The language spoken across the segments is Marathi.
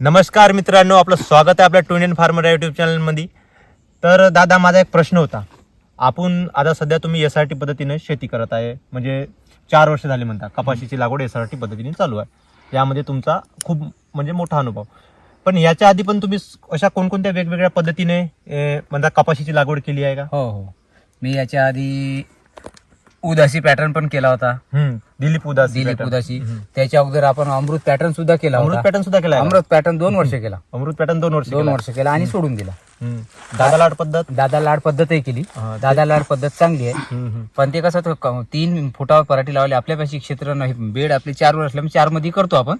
नमस्कार मित्रांनो आपलं स्वागत आहे आपल्या टोनियन फार्मर युट्यूब चॅनलमध्ये तर दादा माझा एक प्रश्न होता. आपण आता सध्या तुम्ही एस आर टी पद्धतीने शेती करत आहे. म्हणजे चार वर्ष झाली म्हणता. कपाशीची लागवड एस आर टी पद्धतीने चालू आहे. यामध्ये तुमचा खूप म्हणजे मोठा अनुभव. पण याच्या आधी पण तुम्ही अशा कोणकोणत्या वेगवेगळ्या पद्धतीने म्हणता कपाशीची लागवड केली आहे का? हो हो. मी याच्या आधी उदासी पॅटर्न पण केला होता. दिलीप उदास दिलीप उदासी. त्याच्या अगोदर आपण अमृत पॅटर्न सुद्धा केला अमृत पॅटर्न सुद्धा केला? अमृत पॅटर्न दोन वर्ष केला. अमृत पॅटर्न दोन वर्ष दोन. वर्ष केला आणि सोडून दिला. दादा लाड पद्धत? दादा लाड पद्धतही केली. दादा लाड पद्धत चांगली आहे. पण ते कसं तीन फुटावर पराठी लावली आपल्यापाशी क्षेत्र नाही बेड आपले चार वर असल्यामुळे चारमध्ये करतो आपण.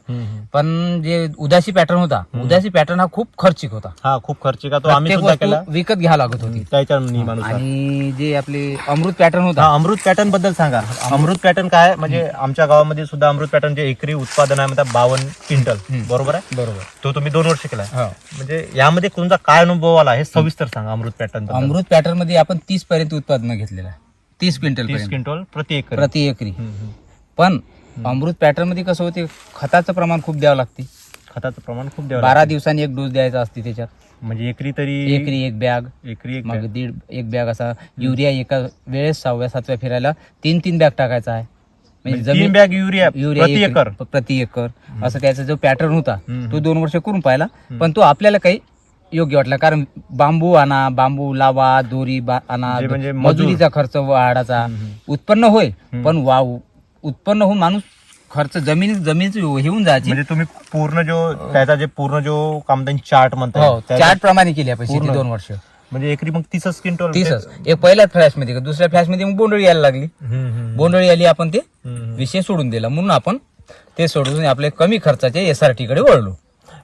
पण जे उदासी पॅटर्न होता उदासी पॅटर्न हा खूप खर्चिक होता. हा खूप खर्चिक विकत घ्यावी लागत होती. आणि जे आपले अमृत पॅटर्न होता. अमृत पॅटर्नबद्दल सांगा. अमृत पॅटर्न काय? म्हणजे आमच्या गावामध्ये सुद्धा अमृत पॅटर्न जे एकरी उत्पादन आहे म्हणतात बावन्न क्विंटल. बरोबर आहे? बरोबर. तो तुम्ही दोन वर्ष केलाय. हो. म्हणजे यामध्ये तुमचा काय अनुभव आला हे सविस्तर सांगा अमृत पॅटर्न अमृत पॅटर्नमध्ये आपण तीस पर्यंत उत्पादन घेतलेलं आहे. तीस क्विंटल तीस क्विंटल प्रति एकर. प्रति एकरी. पण अमृत पॅटर्नमध्ये कसं होते खताचं प्रमाण खूप द्यावं लागते. खताचं प्रमाण खूप द्यावं बारा दिवसांनी एक डोस द्यायचा असते त्याच्यात. म्हणजे एकरी तरी एकरी एक बॅग. एकरी एक मग दीड एक बॅग असा युरिया एका वेळेस सहाव्या सातव्या फिरायला तीन तीन बॅग टाकायचा आहे. म्हणजे तीन बॅग युरिया प्रति एक- एकर. प्रति एकर. असं त्याचा जो पॅटर्न होता. तो दोन वर्ष करून पाहिला. पण तो आपल्याला काही योग्य वाटला कारण बांबू आणा बांबू लावा दोरी आणा म्हणजे मजूर. मजुरीचा खर्च वाढाचा. उत्पन्न होय पण वाव उत्पन्न होऊन माणूस खर्च जमीन जमीन हेऊन जायची. म्हणजे तुम्ही पूर्ण जो त्याचा जे पूर्ण जो कामदान चार्ट म्हणता चार्ट प्रमाणे केली आपण. दोन वर्ष. म्हणजे एकरी मग तीसच क्विंटल तीसच एक पहिल्या फ्लॅशमध्ये दुसऱ्या फ्लॅशमध्ये मग बोंडळी यायला लागली. बोंडळी आली आपण ते. विषय सोडून दिला. म्हणून आपण ते सोडून आपले कमी खर्चाचे एस आर टी कडे वळलो.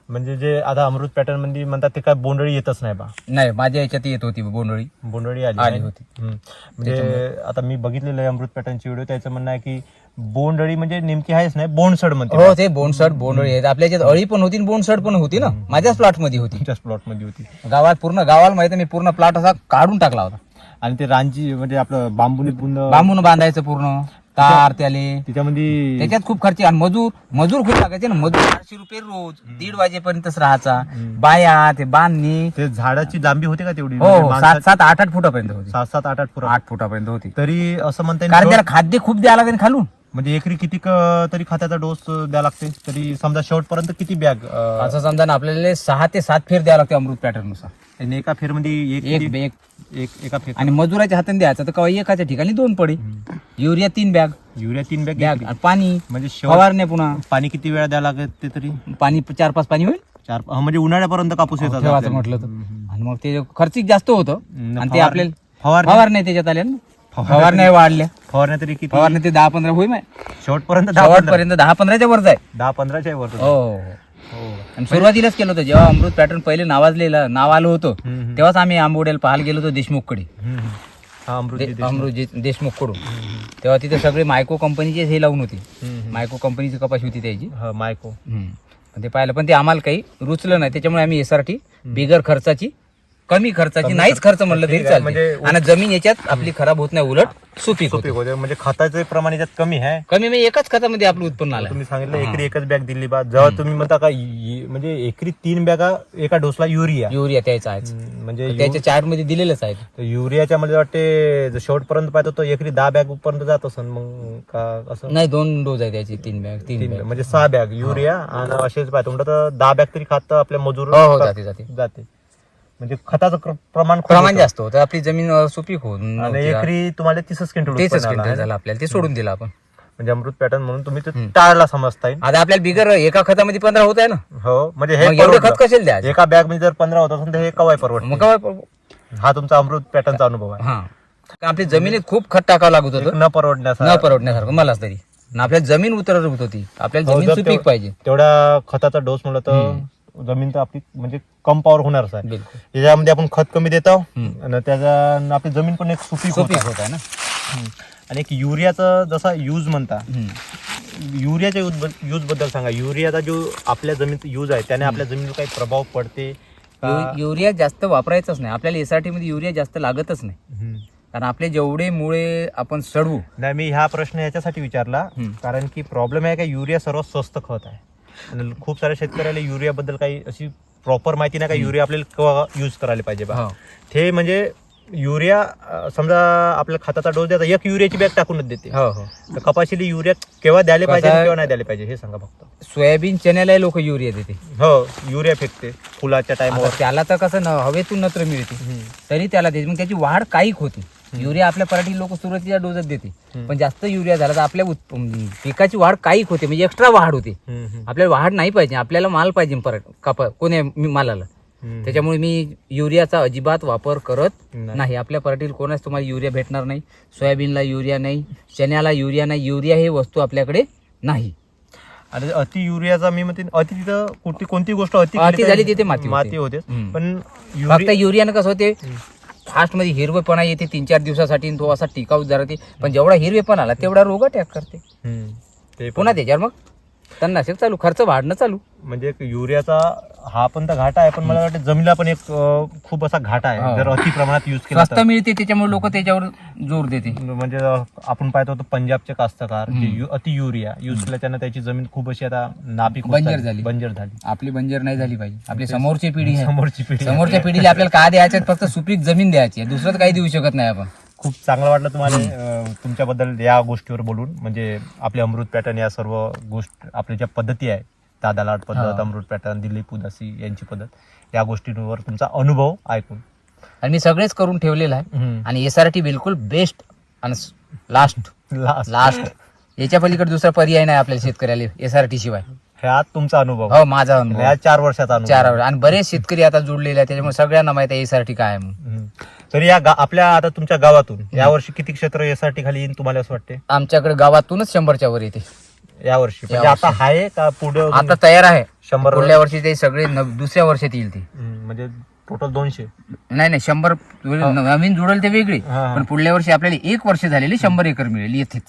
म्हणजे जे आता अमृत पॅटर्नमध्ये म्हणतात ते काय बोंडळी येतच नाही बा. नाही माझ्या याच्यात येत होती बोंडळी. बोंडळी आली? होती. म्हणजे आता मी बघितलेलं आहे अमृत पॅटर्नची व्हिडिओ त्याचं म्हणणं आहे की बोंडळी म्हणजे नेमकी आहेच नाही बोंडसड म्हणते हो ते बोंडसड बोंडळी आहेत आपल्या याच्यात अळी पण होती आणि बोंडसड पण होती ना. माझ्याच प्लॉटमध्ये होती. तुमच्याच प्लॉटमध्ये होती. गावात पूर्ण गावाला माहिती मी पूर्ण प्लॉट असा काढून टाकला होता. आणि ते रांजी म्हणजे आपलं बांबूने पूर्ण बांबून बांधायचं पूर्ण. तार त्याले. त्याच्यामध्ये त्याच्यात खूप खर्च आणि मजूर मजूर खूप लागायचे ना. मजूर चारशे रुपये रोज. दीड वाजेपर्यंतच राहायचा. बाया ते बांधणी. ते झाडाची लांबी होती का तेवढी? हो म्हणजे हो, माणसाची- सात सात आठ आठ फुटापर्यंत होती. सात सात आठ आठ फुट. आठ फुटापर्यंत होती. तरी असं म्हणता कारण त्याला खाद्य खूप द्यावं लागेल खालून. म्हणजे एकरी किती क- तरी खताचा डोस द्यावा लागते? तरी समजा शेवटपर्यंत किती बॅग असं समजा ना आपल्याला सहा ते सात फेर द्यावं लागते अमृत पॅटर्ननुसार. एका फेरमध्ये एक एक किती- एक एक एका फेर. आणि मजुराच्या हाताने द्यायचं तर कवा एकाच्या ठिकाणी दोन पडे. युरिया तीन बॅग युरिया तीन बॅग बॅग आणि पाणी. म्हणजे शेवट फवारणे पुन्हा. पाणी किती वेळा द्यावं लागते तरी? पाणी चार पाच पाणी होईल? चार हा, म्हणजे उन्हाळ्यापर्यंत कापूस येतात ठेवायचं आपल्याला. म्हटलं तर. आणि मग ते खर्चिक जास्त होतं. आणि ते फवारणी- आपल्याला फवारणी फवारण्या त्याच्यात आल्या ना. फवारण्या फवारण्या वाढल्या. फवारण्या तरी किती? ते दहा पंधरा होईल शेवटपर्यंत दहा शेवटपर्यंत दहा पंधराच्या वर जाय दहा पंधराच्या वर हो. हो. आणि सुरुवातीलाच केलं होतं जेव्हा अमृत पॅटर्न पहिले नावाजलेलं नाव आलं होतं हम्म, हम्म. तेव्हाच आम्ही आंबोड्याला पाहायला गेलो होतो देशमुखकडे. हम्म, हम्म. हा अमृत दे- अमृत देशमुखकडून तेव्हा तिथे सगळे मायको कंपनीचे हे लावून होते. मायको कंपनीची कपाशी होती त्याची. हा मायको. हम्म. पण ते पाहिलं पण ते आम्हाला काही रुचलं नाही. त्याच्यामुळे आम्ही एसआरटी बिगर खर्चाची कमी खर्चाची नाहीच खर्च. म्हणलं तरी चालते. म्हणजे आणि जमीन याच्यात आपली खराब होत नाही उलट सुपीक होते सुपीक होते. म्हणजे खताचे प्रमाण याच्यात कमी आहे. कमी म्हणजे एकाच खतामध्ये आपलं उत्पन्न आलं. तुम्ही सांगितलं एकरी एकच बॅग दिली बा. जेव्हा तुम्ही म्हणता का इ- म्हणजे एकरी तीन बॅगा एका डोसला युरिया. युरिया त्याचा आहे म्हणजे यु- त्याच्या चार्टमध्ये दिलेलंच आहे. तर युरियाच्या मध्ये वाटते जर शेवटपर्यंत पाहतो तो एकरी दहा बॅग पर्यंत जात असेल मग का असं? नाही दोन डोज आहे त्याची तीन बॅग तीन तीन बॅग. म्हणजे सहा बॅग. युरिया आणि असेच पाहतो. म्हणलं तर दहा बॅग तरी खात आपल्या मजूर हो हो जाते जाते. जाते. म्हणजे खताचं क्र- प्रमाण खूप प्रमाण होतं. जास्त होतं. आपली जमीन अं, सुपीक होऊन आणि नव्हती. एकरी तुम्हाला तीसच क्विंटल तेच उत्पन्न आलं? झालं आपल्याला. ते सोडून दिलं आपण. म्हणजे अमृत पॅटर्न म्हणून तुम्ही ते टाळला समजता येईल. आता आपल्याला बिगर एका खतामध्ये पंधरा होत आहे ना? हो म्हणजे हे एवढे परवडलं. खत कशाला द्यायचे? एका बॅगमध्ये जर पंधरा होत असेल तर हे कवाय परवडत. मग काय हा तुमचा अमृत पॅटर्नचा अनुभव आहे. हा. आपली जमिनीत खूप खत टाकावं लागत होतं. न परवडण्याचा न परवडण्यासारखं. मलाच तरी. आणि आपल्याला जमीन उतरत होती. आपल्याला हो, जमीन सुपीक पाहिजे. तेवढा खताचा डोस म्हणलं तर जमीन तर आपली म्हणजे कम पॉवर होणारच आहे बिलकुल त्याच्यामध्ये आपण खत कमी देतो हम्म. आणि त्याच्या आपली जमीन पण एक सुपीक होत सुपीक होत आहे ना हम्म. आणि एक युरियाचा जसा यूज म्हणता हम्म. युरियाच्या यूज यूजबद्दल सांगा युरियाचा जो आपल्या जमिनीत यूज आहे त्याने आपल्या जमिनीवर काही प्रभाव पडते का? यु- युरिया जास्त वापरायचाच नाही आपल्याला एसआरटी मध्ये युरिया जास्त लागतच नाही हम्म. कारण आपले जेवढे मुळे आपण सडवू नाही मी हा प्रश्न याच्यासाठी विचारला हम्म. कारण की प्रॉब्लेम आहे का युरिया सर्वात स्वस्त खत आहे आणि खूप साऱ्या शेतकऱ्याला युरिया बद्दल काही अशी प्रॉपर माहिती नाही का? युरिया आपल्याला यूज करायला पाहिजे बा. हो. ते म्हणजे युरिया समजा आपल्या खताचा डोस द्यायचा एक युरियाची बॅग टाकूनच देते. हो हो. तर कपाशीला युरिया केव्हा द्यायला पाहिजे केव्हा नाही द्यायला पाहिजे हे सांगा फक्त. सोयाबीन चण्याला लोक युरिया देते. हो युरिया फेकते फुलाच्या टायमावर त्याला तर कसं न हवेतून नत्र मिळते. तरी त्याला देते मग त्याची वाढ काहीक होती. युरिया आपल्या पराठी लोक सुरुवातीच्या डोसच देते. पण जास्त युरिया झाला तर आपल्या पिकाची वाढ काहीक होते म्हणजे एक्स्ट्रा वाढ होते. आपल्याला वाढ नाही पाहिजे आपल्याला माल पाहिजे पराठ कापा कोण्या मालाला. त्याच्यामुळे मी युरियाचा अजिबात वापर करत नाही. आपल्या पराठीला कोणाच तुम्हाला युरिया भेटणार नाही सोयाबीनला युरिया नाही चण्याला युरिया नाही युरिया ही वस्तू आपल्याकडे नाही. आणि अति युरियाचा मी म्हणते अति तिथं कोणती कोणती गोष्ट अति अति झाली तिथे माती होते. माती होते. पण फक्त युरिया युरियानं कसं होते फास्टमध्ये हिरवेपणा येते तीन चार दिवसासाठी तो असा टिकाऊ जरा पण जेवढा हिरवेपणा आला तेवढा रोग अटॅक करते. ते. पुन्हा त्याच्यावर मग तणनाशक चालू खर्च वाढणं चालू. म्हणजे एक युरियाचा हा पण तर घाटा आहे पण मला वाटतं जमिनीला पण एक अं, खूप असा घाटा आहे. हो. जर अति प्रमाणात युज केला स्वस्त मिळते त्याच्यामुळे लोक त्याच्यावर जोर देते. तर म्हणजे अं, आपण पाहतो होतो पंजाबचे कास्तकार जे यु- अति युरिया युज केल्याच्यानं त्याची जमीन खूप अशी आता नापीक होत बंजर चालली. झाली. बंजर झाली. आपली बंजर नाही झाली पाहिजे आपली समोरची पिढी आहे. समोरची पिढी समोरच्या पिढीला आपल्याला काय द्यायचं आहे? फक्त सुपीक जमीन द्यायची आहे. दुसरं तर काही देऊ शकत नाही आपण. खूप चांगलं वाटलं तुम्हाला अं, तुमच्याबद्दल या गोष्टीवर बोलून. म्हणजे आपले अमृत पॅटर्न या सर्व गोष्ट आपल्या ज्या पद्धती आहे दादा लाट पद्धत हा. अमृत पॅटर्न दिलीप उदासी यांची पद्धत या गोष्टींवर तुमचा अनुभव ऐकून. आणि मी सगळेच करून ठेवलेलं आहे. आणि एस आर टी बिलकुल बेस्ट आणि लास्ट Last. लास्ट याच्या पलीकडे दुसरा पर्याय नाही आपल्याला शेतकऱ्याला एस आर टी शिवाय. हा तुमचा अनुभव. हो माझा अनुभव. चार वर्षाचा अनुभव. चार आणि बरेच शेतकरी आता जुडलेले आहेत त्याच्यामुळे सगळ्यांना माहीत आहे एस आर टी काय आहे म्हणून. हम्म. तर या गा- आपल्या आता तुमच्या गावातून या वर्षी किती क्षेत्र यासाठी खाली येईल तुम्हाला असं वाटते आमच्याकडे गावातूनच शंभरच्या वर येते. या वर्षी म्हणजे. आता आहे का पुढे अजून? आता तयार आहे. शंभर पुढल्या वर्षी ते सगळे नव- दुसऱ्या वर्षात येईल ते. हम्म, म्हणजे टोटल दोनशे. नाही नाही शंभर नवीन जुडल ते वेगळे. हा, हा. पण पुढल्या वर्षी आपल्याला एक वर्ष झालेली शंभर एकर मिळेल येथेच.